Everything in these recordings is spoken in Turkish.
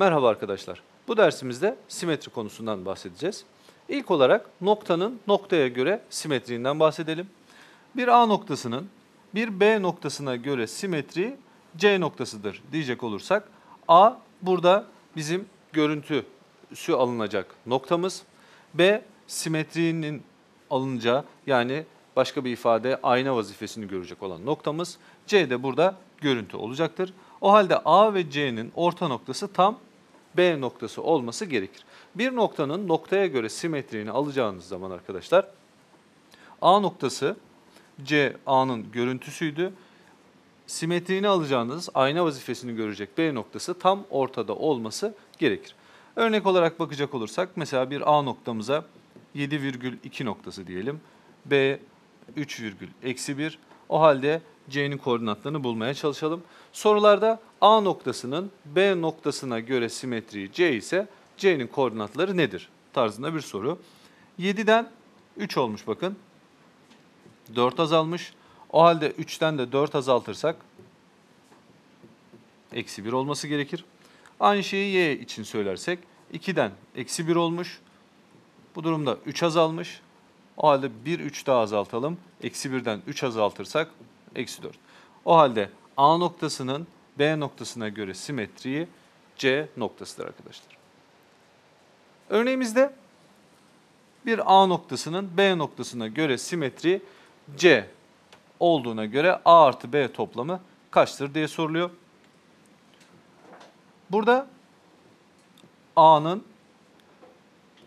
Merhaba arkadaşlar. Bu dersimizde simetri konusundan bahsedeceğiz. İlk olarak noktanın noktaya göre simetriğinden bahsedelim. Bir A noktasının bir B noktasına göre simetri C noktasıdır diyecek olursak A burada bizim görüntüsü alınacak noktamız. B simetrinin alınacağı yani başka bir ifade ayna vazifesini görecek olan noktamız. C de burada görüntü olacaktır. O halde A ve C'nin orta noktası tam B noktası olması gerekir. Bir noktanın noktaya göre simetriğini alacağınız zaman arkadaşlar A noktası C A'nın görüntüsüydü. Simetriğini alacağınız ayna vazifesini görecek B noktası tam ortada olması gerekir. Örnek olarak bakacak olursak mesela bir A noktamıza 7,2 noktası diyelim. B 3,-1. O halde C'nin koordinatlarını bulmaya çalışalım. Sorularda A noktasının B noktasına göre simetriği C ise C'nin koordinatları nedir? Tarzında bir soru. 7'den 3 olmuş bakın. 4 azalmış. O halde 3'ten de 4 azaltırsak eksi 1 olması gerekir. Aynı şeyi y için söylersek 2'den eksi 1 olmuş. Bu durumda 3 azalmış. O halde 1 3 daha azaltalım. Eksi 1'den 3 azaltırsak eksi 4. O halde A noktasının B noktasına göre simetriği C noktasıdır arkadaşlar. Örneğimizde bir A noktasının B noktasına göre simetri C olduğuna göre A artı B toplamı kaçtır diye soruluyor. Burada A'nın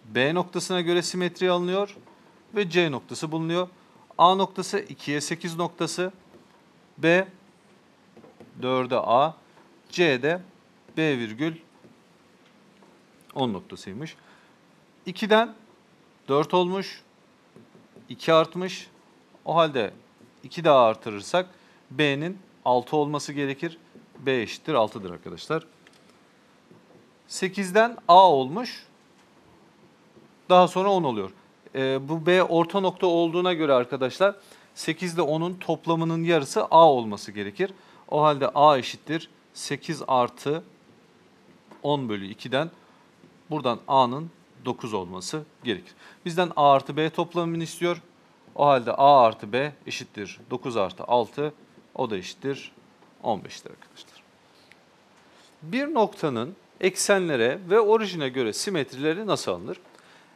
B noktasına göre simetri alınıyor ve C noktası bulunuyor. A noktası 2'ye 8 noktası, B 4'e A, C de B virgül 10 noktasıymış. 2'den 4 olmuş, 2 artmış. O halde 2 daha artırırsak B'nin 6 olması gerekir. B eşittir 6'dır arkadaşlar. 8'den A olmuş. Daha sonra 10 oluyor. E, bu B orta nokta olduğuna göre arkadaşlar 8 ile 10'un toplamının yarısı A olması gerekir. O halde A eşittir 8 artı 10 bölü 2'den buradan A'nın 9 olması gerekir. Bizden A artı B toplamını istiyor. O halde A artı B eşittir 9 artı 6 o da eşittir 15'tir arkadaşlar. Bir noktanın eksenlere ve orijine göre simetrileri nasıl alınır?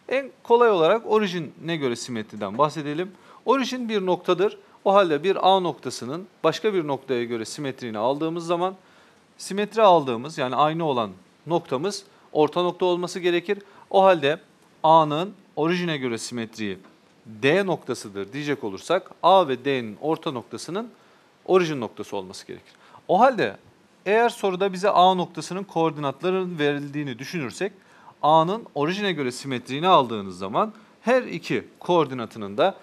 En kolay olarak orijine göre simetriden bahsedelim. Orijin bir noktadır. O halde bir A noktasının başka bir noktaya göre simetriğini aldığımız zaman simetri aldığımız yani aynı olan noktamız orta nokta olması gerekir. O halde A'nın orijine göre simetriği D noktasıdır diyecek olursak A ve D'nin orta noktasının orijin noktası olması gerekir. O halde eğer soruda bize A noktasının koordinatlarının verildiğini düşünürsek A'nın orijine göre simetriğini aldığınız zaman her iki koordinatının da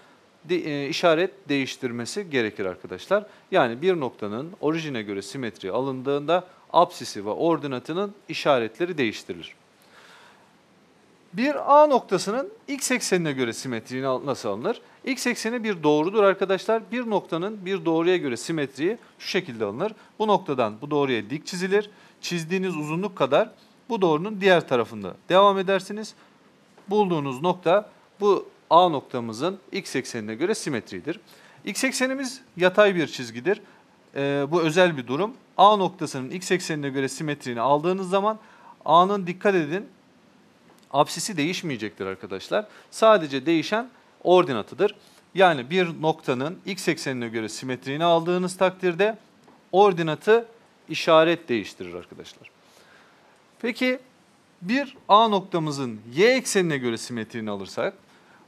de, e, işaret değiştirmesi gerekir arkadaşlar. Yani bir noktanın orijine göre simetri alındığında apsisi ve ordinatının işaretleri değiştirilir. Bir A noktasının x eksenine göre simetriği nasıl alınır? X ekseni bir doğrudur arkadaşlar. Bir noktanın bir doğruya göre simetriği şu şekilde alınır. Bu noktadan bu doğruya dik çizilir. Çizdiğiniz uzunluk kadar bu doğrunun diğer tarafında devam edersiniz. Bulduğunuz nokta bu A noktamızın x eksenine göre simetridir. X eksenimiz yatay bir çizgidir. Ee, bu özel bir durum. A noktasının x eksenine göre simetriğini aldığınız zaman A'nın dikkat edin apsisi değişmeyecektir arkadaşlar. Sadece değişen ordinatıdır. Yani bir noktanın x eksenine göre simetriğini aldığınız takdirde ordinatı işaret değiştirir arkadaşlar. Peki bir A noktamızın y eksenine göre simetriğini alırsak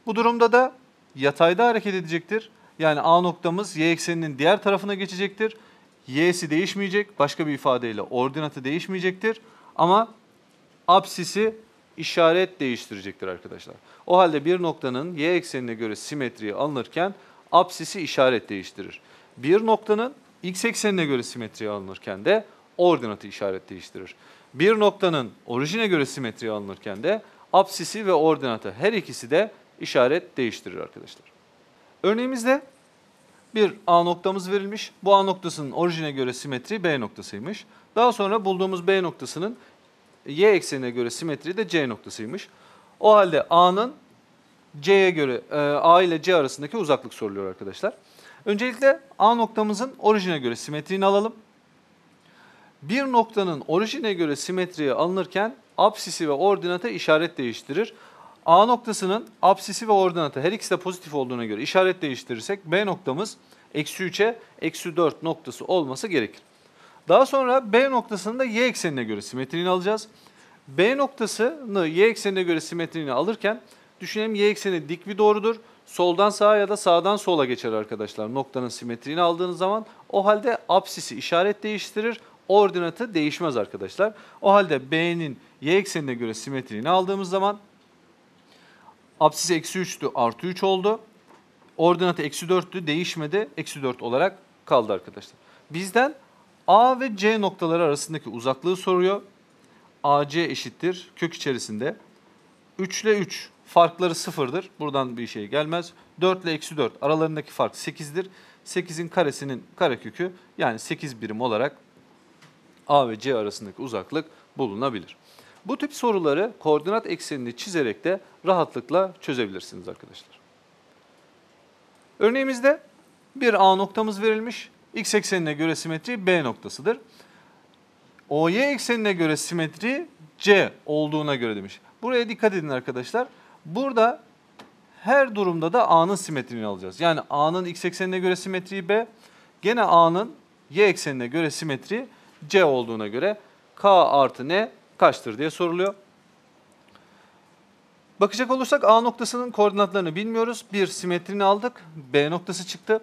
bu durumda da yatayda hareket edecektir. Yani A noktamız y ekseninin diğer tarafına geçecektir. Y'si değişmeyecek. Başka bir ifadeyle ordinatı değişmeyecektir. Ama apsisi işaret değiştirecektir arkadaşlar. O halde bir noktanın y eksenine göre simetriği alınırken apsisi işaret değiştirir. Bir noktanın x eksenine göre simetriği alınırken de ordinatı işaret değiştirir. Bir noktanın orijine göre simetriği alınırken de apsisi ve ordinatı her ikisi de işaret değiştirir arkadaşlar. Örneğimizde bir A noktamız verilmiş. Bu A noktasının orijine göre simetri B noktasıymış. Daha sonra bulduğumuz B noktasının y eksenine göre simetri de C noktasıymış. O halde A'nın C'ye göre e, A ile C arasındaki uzaklık soruluyor arkadaşlar. Öncelikle A noktamızın orijine göre simetriğini alalım. Bir noktanın orijine göre simetriye alınırken apsisi ve ordinata işaret değiştirir. A noktasının apsisi ve ordinatı her ikisi de pozitif olduğuna göre işaret değiştirirsek B noktamız eksi 3'e eksi 4 noktası olması gerekir. Daha sonra B noktasını da y eksenine göre simetriğini alacağız. B noktasını y eksenine göre simetriğini alırken düşünelim y ekseni dik bir doğrudur. Soldan sağa ya da sağdan sola geçer arkadaşlar noktanın simetriğini aldığınız zaman. O halde apsisi işaret değiştirir, ordinatı değişmez arkadaşlar. O halde B'nin y eksenine göre simetriğini aldığımız zaman apsis eksi 3'tü artı 3 oldu. Ordinatı eksi 4'tü değişmedi. Eksi 4 olarak kaldı arkadaşlar. Bizden A ve C noktaları arasındaki uzaklığı soruyor. AC eşittir kök içerisinde. 3 ile 3 farkları sıfırdır. Buradan bir şey gelmez. 4 ile eksi 4 aralarındaki fark 8'dir. 8'in karesinin karekökü yani 8 birim olarak A ve C arasındaki uzaklık bulunabilir. Bu tip soruları koordinat eksenini çizerek de rahatlıkla çözebilirsiniz arkadaşlar. Örneğimizde bir A noktamız verilmiş. X eksenine göre simetri B noktasıdır. OY eksenine göre simetri C olduğuna göre demiş. Buraya dikkat edin arkadaşlar. Burada her durumda da A'nın simetrini alacağız. Yani A'nın X eksenine göre simetri B, gene A'nın Y eksenine göre simetri C olduğuna göre K artı N kaçtır diye soruluyor. Bakacak olursak A noktasının koordinatlarını bilmiyoruz. Bir simetrini aldık. B noktası çıktı.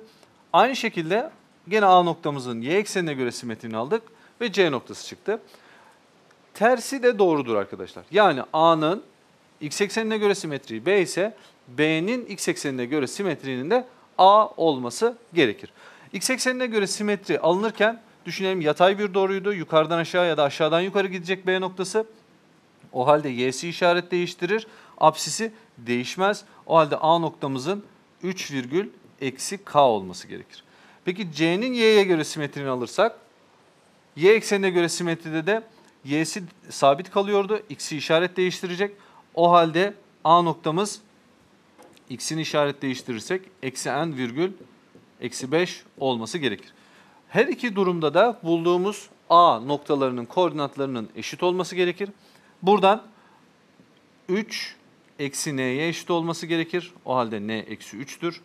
Aynı şekilde gene A noktamızın Y eksenine göre simetrini aldık ve C noktası çıktı. Tersi de doğrudur arkadaşlar. Yani A'nın x eksenine göre simetri B ise B'nin x eksenine göre simetrinin de A olması gerekir. X eksenine göre simetri alınırken düşünelim yatay bir doğruydu. Yukarıdan aşağı ya da aşağıdan yukarı gidecek B noktası. O halde y'si işaret değiştirir. Apsisi değişmez. O halde A noktamızın 3 virgül eksi k olması gerekir. Peki c'nin y'ye göre simetrini alırsak y eksenine göre simetride de y'si sabit kalıyordu. x'i işaret değiştirecek. O halde A noktamız x'in işaret değiştirirsek eksi n virgül eksi 5 olması gerekir. Her iki durumda da bulduğumuz A noktalarının koordinatlarının eşit olması gerekir. Buradan 3 eksi n'ye eşit olması gerekir. O halde n eksi 3'tür.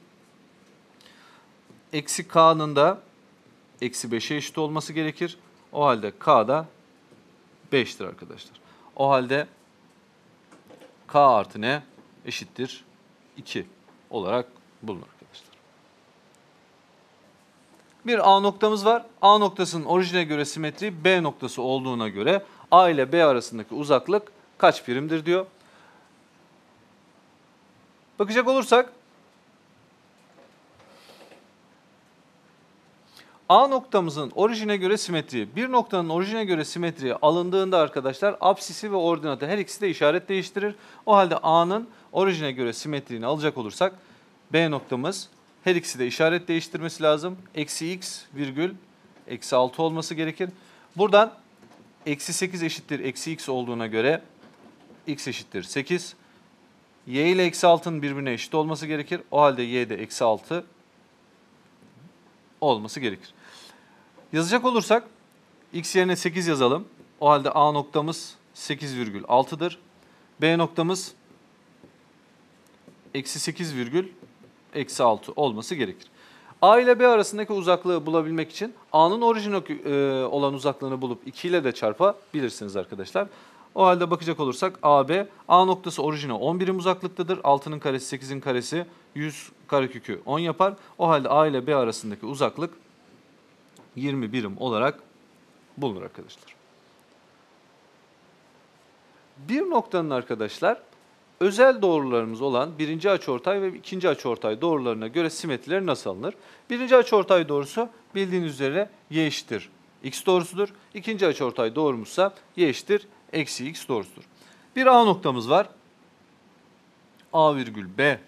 Eksi k'nın da eksi 5'e eşit olması gerekir. O halde k da 5'tir arkadaşlar. O halde k artı n eşittir 2 olarak bulunur. Bir A noktamız var. A noktasının orijine göre simetri B noktası olduğuna göre A ile B arasındaki uzaklık kaç birimdir diyor. Bakacak olursak A noktamızın orijine göre simetri, bir noktanın orijine göre simetri alındığında arkadaşlar apsisi ve ordinatı her ikisi de işaret değiştirir. O halde A'nın orijine göre simetriğini alacak olursak B noktamız her ikisi de işaret değiştirmesi lazım. Eksi x virgül eksi 6 olması gerekir. Buradan eksi 8 eşittir eksi x olduğuna göre x eşittir 8. y ile eksi 6'nın birbirine eşit olması gerekir. O halde y de eksi 6 olması gerekir. Yazacak olursak x yerine 8 yazalım. O halde A noktamız 8,6'dır. B noktamız eksi 8 virgül eksi 6 olması gerekir. A ile B arasındaki uzaklığı bulabilmek için A'nın orijin e, olan uzaklığını bulup 2 ile de çarpabilirsiniz arkadaşlar. O halde bakacak olursak AB, A noktası orijine 10 birim uzaklıktadır. 6'nın karesi 8'in karesi 100 karekökü 10 yapar. O halde A ile B arasındaki uzaklık 20 birim olarak bulunur arkadaşlar. Bir noktanın arkadaşlar özel doğrularımız olan birinci açıortay ve ikinci açıortay doğrularına göre simetrileri nasıl alınır? Birinci açıortay doğrusu bildiğiniz üzere y eşittir x doğrusudur. İkinci açıortay doğrumuzsa y eşittir eksi x doğrusudur. Bir A noktamız var. A virgül B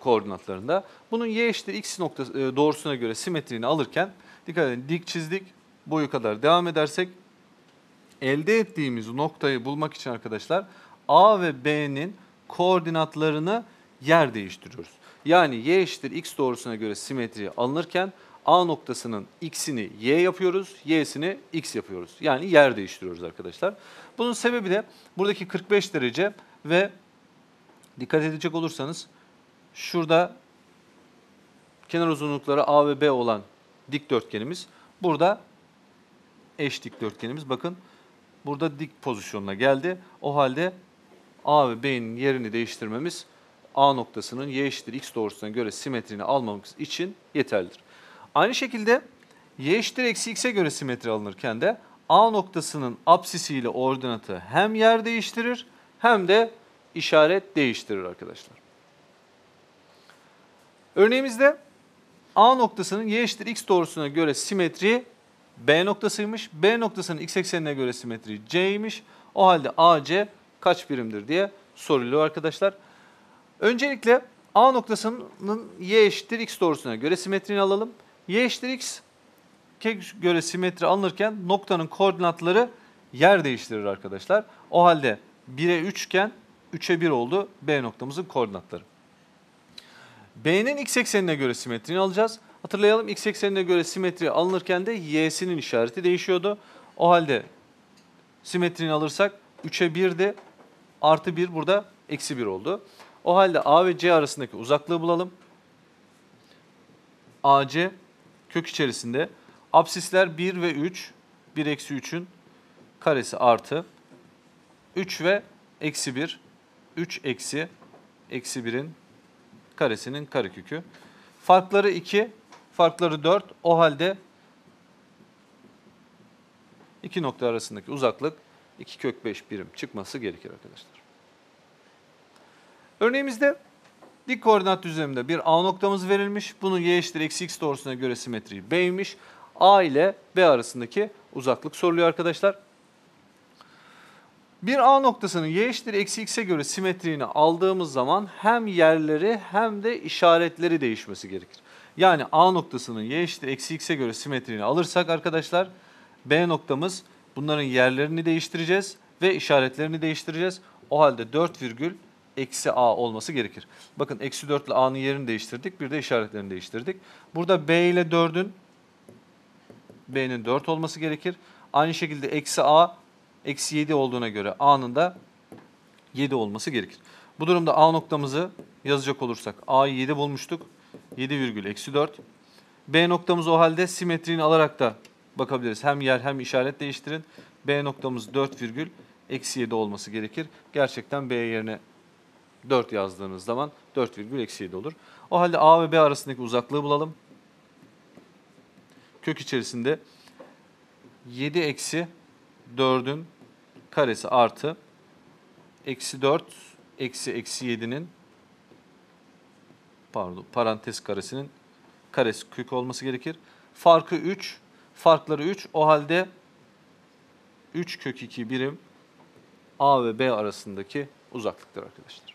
koordinatlarında. Bunun y eşittir x noktası, e, doğrusuna göre simetriğini alırken dikkat edin dik çizdik. Boyu kadar devam edersek elde ettiğimiz noktayı bulmak için arkadaşlar A ve B'nin koordinatlarını yer değiştiriyoruz. Yani y eşittir x doğrusuna göre simetri alınırken A noktasının x'ini y yapıyoruz, y'sini x yapıyoruz. Yani yer değiştiriyoruz arkadaşlar. Bunun sebebi de buradaki 45 derece ve dikkat edecek olursanız şurada kenar uzunlukları A ve B olan dikdörtgenimiz burada eş dikdörtgenimiz bakın burada dik pozisyonuna geldi. O halde A ve B'nin yerini değiştirmemiz A noktasının y eşittir x doğrusuna göre simetrini almamız için yeterlidir. Aynı şekilde y eşittir eksi x'e göre simetri alınırken de A noktasının apsisiyle ordinatı hem yer değiştirir hem de işaret değiştirir arkadaşlar. Örneğimizde A noktasının y eşittir x doğrusuna göre simetri B noktasıymış. B noktasının x eksenine göre simetri C'ymiş. O halde AC kaç birimdir diye soruluyor arkadaşlar. Öncelikle A noktasının y eşittir x doğrusuna göre simetrini alalım. y eşittir x göre simetri alınırken noktanın koordinatları yer değiştirir arkadaşlar. O halde 1'e 3 iken 3'e 1 oldu B noktamızın koordinatları. B'nin x eksenine göre simetrini alacağız. Hatırlayalım x eksenine göre simetri alınırken de y'sinin işareti değişiyordu. O halde simetrini alırsak 3'e 1'di. Artı 1 burada eksi 1 oldu. O halde A ve C arasındaki uzaklığı bulalım. AC kök içerisinde absisler 1 ve 3. 1 eksi 3'ün karesi artı 3 ve eksi 1. 3 eksi eksi 1'in karesinin karekökü. Farkları 2, farkları 4. O halde iki nokta arasındaki uzaklık 2 kök 5 birim çıkması gerekir arkadaşlar. Örneğimizde dik koordinat düzleminde bir A noktamız verilmiş. Bunun y eşittir eksi x doğrusuna göre simetriği B'ymiş. A ile B arasındaki uzaklık soruluyor arkadaşlar. Bir A noktasının y eşittir eksi x'e göre simetriğini aldığımız zaman hem yerleri hem de işaretleri değişmesi gerekir. Yani A noktasının y eşittir eksi x'e göre simetriğini alırsak arkadaşlar B noktamız bunların yerlerini değiştireceğiz ve işaretlerini değiştireceğiz. O halde 4 virgül eksi a olması gerekir. Bakın eksi 4 ile a'nın yerini değiştirdik. Bir de işaretlerini değiştirdik. Burada b ile 4'ün b'nin 4 olması gerekir. Aynı şekilde eksi a eksi 7 olduğuna göre a'nın da 7 olması gerekir. Bu durumda a noktamızı yazacak olursak a'yı 7 bulmuştuk. 7 virgül eksi 4. B noktamız o halde simetriğini alarak da bakabiliriz. Hem yer hem işaret değiştirin. B noktamız 4 virgül eksi 7 olması gerekir. Gerçekten B yerine 4 yazdığınız zaman 4 virgül eksi 7 olur. O halde A ve B arasındaki uzaklığı bulalım. Kök içerisinde 7 eksi 4'ün karesi artı eksi 4 eksi eksi 7'nin pardon parantez karesinin karesi kök olması gerekir. Farkı 3, farkları 3. O halde 3 kök 2 birim A ve B arasındaki uzaklıktır arkadaşlar.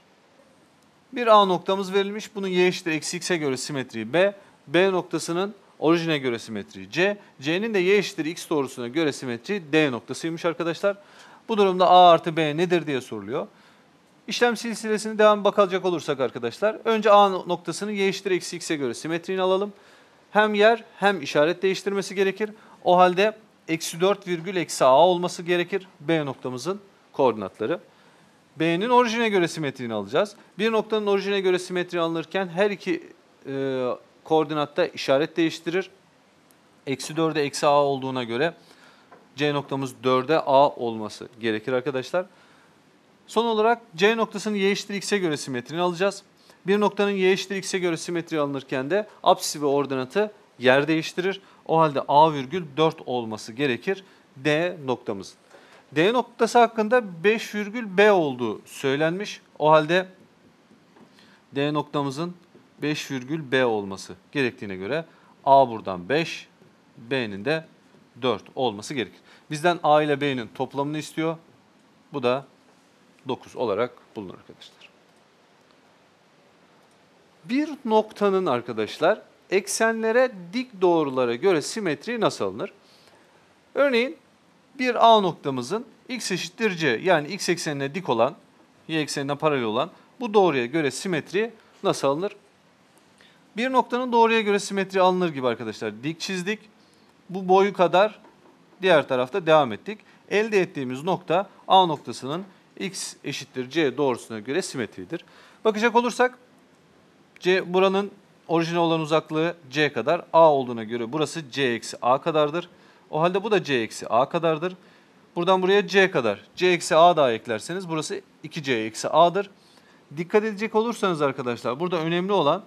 Bir A noktamız verilmiş. Bunun y eşittir eksi x'e göre simetriği B. B noktasının orijine göre simetriği C. C'nin de y eşittir x doğrusuna göre simetriği D noktasıymış arkadaşlar. Bu durumda A artı B nedir diye soruluyor. İşlem silsilesini devam bakacak olursak arkadaşlar. Önce A noktasının y eşittir eksi x'e göre simetriğini alalım. Hem yer hem işaret değiştirmesi gerekir. O halde eksi 4 virgül eksi A olması gerekir B noktamızın koordinatları. B'nin orijine göre simetriğini alacağız. Bir noktanın orijine göre simetri alınırken her iki e, koordinatta işaret değiştirir. Eksi 4'e eksi A olduğuna göre C noktamız 4'e A olması gerekir arkadaşlar. Son olarak C noktasının y eşittir x'e göre simetrini alacağız. Bir noktanın y eşittir x'e göre simetri alınırken de apsisi ve ordinatı yer değiştirir. O halde A virgül 4 olması gerekir D noktamızın. D noktası hakkında 5 virgül B olduğu söylenmiş. O halde D noktamızın 5 virgül B olması gerektiğine göre A buradan 5, B'nin de 4 olması gerekir. Bizden A ile B'nin toplamını istiyor. Bu da 9 olarak bulunur arkadaşlar. Bir noktanın arkadaşlar eksenlere dik doğrulara göre simetri nasıl alınır? Örneğin Bir A noktamızın x eşittir c yani x eksenine dik olan, y eksenine paralel olan bu doğruya göre simetri nasıl alınır? Bir noktanın doğruya göre simetri alınır gibi arkadaşlar. Dik çizdik. Bu boyu kadar diğer tarafta devam ettik. Elde ettiğimiz nokta A noktasının x eşittir c doğrusuna göre simetridir. Bakacak olursak c buranın orijinal olan uzaklığı c kadar. A olduğuna göre burası c eksi a kadardır. O halde bu da c eksi a kadardır. Buradan buraya c kadar. c eksi a daha eklerseniz burası 2c eksi a'dır. Dikkat edecek olursanız arkadaşlar burada önemli olan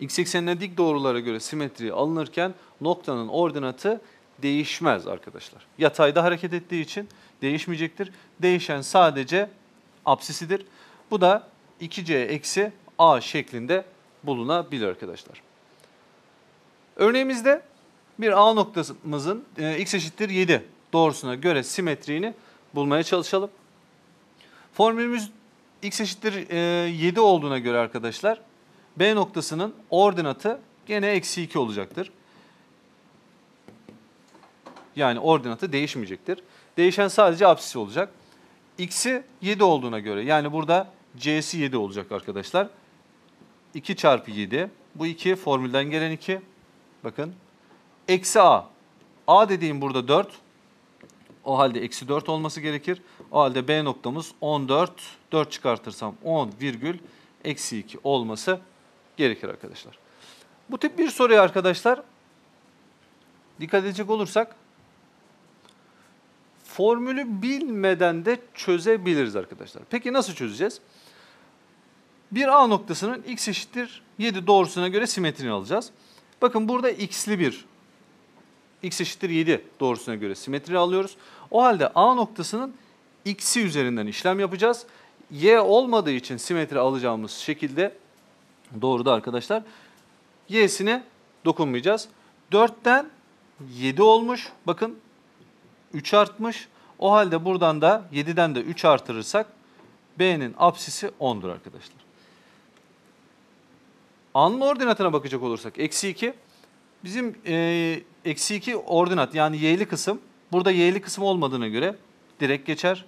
x eksenine dik doğrulara göre simetri alınırken noktanın ordinatı değişmez arkadaşlar. Yatayda hareket ettiği için değişmeyecektir. Değişen sadece apsisidir. Bu da 2c eksi a şeklinde bulunabilir arkadaşlar. Örneğimizde bir a noktamızın e, x eşittir 7 doğrusuna göre simetriğini bulmaya çalışalım. Formülümüz x eşittir e, 7 olduğuna göre arkadaşlar B noktasının ordinatı gene eksi 2 olacaktır. Yani ordinatı değişmeyecektir. Değişen sadece apsisi olacak. X'i 7 olduğuna göre yani burada C'si 7 olacak arkadaşlar. 2 çarpı 7. Bu 2 formülden gelen 2. Bakın. Eksi A. A dediğim burada 4. O halde eksi 4 olması gerekir. O halde B noktamız 14. 4 çıkartırsam 10 virgül eksi 2 olması gerekir arkadaşlar. Bu tip bir soruya arkadaşlar dikkat edecek olursak formülü bilmeden de çözebiliriz arkadaşlar. Peki nasıl çözeceğiz? Bir A noktasının x eşittir 7 doğrusuna göre simetrini alacağız. Bakın burada x'li bir x eşittir 7 doğrusuna göre simetri alıyoruz. O halde A noktasının x'i üzerinden işlem yapacağız. Y olmadığı için simetri alacağımız şekilde doğruda arkadaşlar. Y'sine dokunmayacağız. 4'ten 7 olmuş. Bakın 3 artmış. O halde buradan da 7'den de 3 artırırsak B'nin apsisi 10'dur arkadaşlar. A'nın ordinatına bakacak olursak eksi 2 bizim e, eksi 2 ordinat yani y'li kısım burada y'li kısım olmadığına göre direkt geçer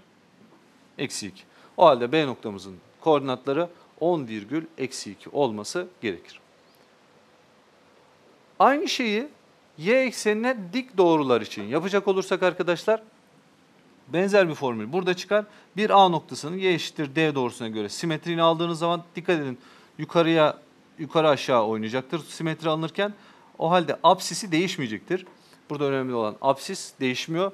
eksi 2. O halde B noktamızın koordinatları 10 virgül eksi 2 olması gerekir. Aynı şeyi y eksenine dik doğrular için yapacak olursak arkadaşlar benzer bir formül burada çıkar. Bir A noktasının y eşittir d doğrusuna göre simetrini aldığınız zaman dikkat edin yukarıya yukarı aşağı oynayacaktır simetri alınırken. O halde apsisi değişmeyecektir. Burada önemli olan apsis değişmiyor.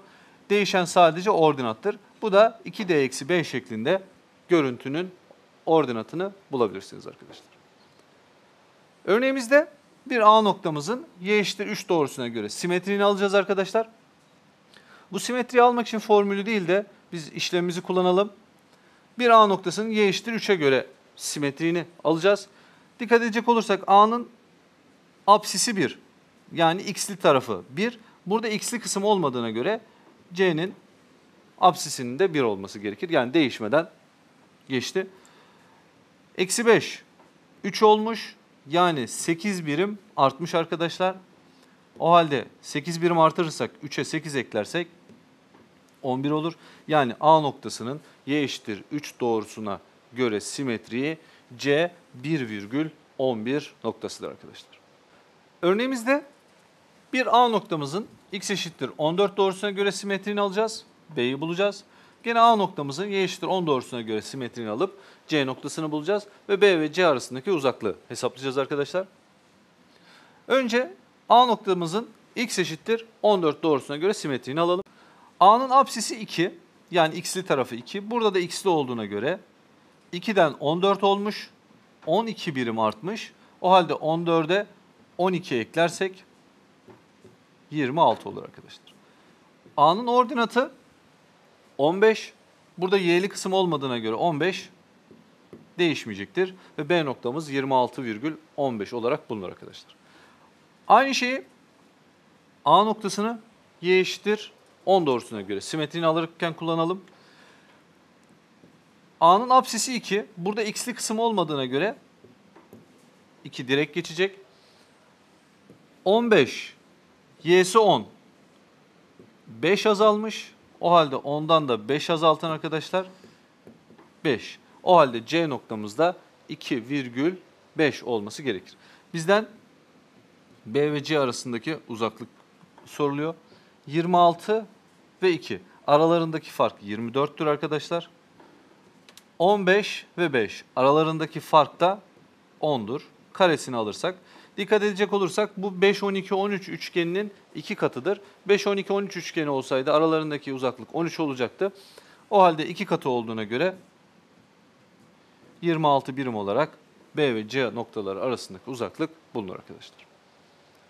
Değişen sadece ordinattır. Bu da 2d-5 şeklinde görüntünün ordinatını bulabilirsiniz arkadaşlar. Örneğimizde bir A noktamızın y eşittir 3 doğrusuna göre simetrini alacağız arkadaşlar. Bu simetriyi almak için formülü değil de biz işlemimizi kullanalım. Bir A noktasının y eşittir 3'e göre simetriğini alacağız. Dikkat edecek olursak A'nın apsisi 1. Yani x'li tarafı 1. Burada x'li kısım olmadığına göre C'nin apsisinin de 1 olması gerekir. Yani değişmeden geçti. Eksi 5. 3 olmuş. Yani 8 birim artmış arkadaşlar. O halde 8 birim artırırsak 3'e 8 eklersek 11 olur. Yani A noktasının y eşittir 3 doğrusuna göre simetriği C 1,11 noktasıdır arkadaşlar. Örneğimizde bir A noktamızın x eşittir 14 doğrusuna göre simetriğini alacağız. B'yi bulacağız. Gene A noktamızın y eşittir 10 doğrusuna göre simetrini alıp C noktasını bulacağız ve B ve C arasındaki uzaklığı hesaplayacağız arkadaşlar. Önce A noktamızın x eşittir 14 doğrusuna göre simetrini alalım. A'nın apsisi 2 yani x'li tarafı 2. Burada da x'li olduğuna göre 2'den 14 olmuş. 12 birim artmış. O halde 14'e 12 eklersek 26 olur arkadaşlar. A'nın ordinatı 15. Burada y'li kısım olmadığına göre 15 değişmeyecektir. Ve B noktamız 26,15 olarak bulunur arkadaşlar. Aynı şeyi A noktasını y eşittir 10 doğrusuna göre simetrini alırken kullanalım. A'nın apsisi 2. Burada x'li kısım olmadığına göre 2 direkt geçecek. 15 y'si 10 5 azalmış. O halde ondan da 5 azaltın arkadaşlar. 5. O halde C noktamızda 2,5 olması gerekir. Bizden B ve C arasındaki uzaklık soruluyor. 26 ve 2. Aralarındaki fark 24'tür arkadaşlar. 15 ve 5. Aralarındaki fark da 10'dur. Karesini alırsak. Dikkat edecek olursak bu 5, 12, 13 üçgeninin iki katıdır. 5, 12, 13 üçgeni olsaydı aralarındaki uzaklık 13 olacaktı. O halde iki katı olduğuna göre 26 birim olarak B ve C noktaları arasındaki uzaklık bulunur arkadaşlar.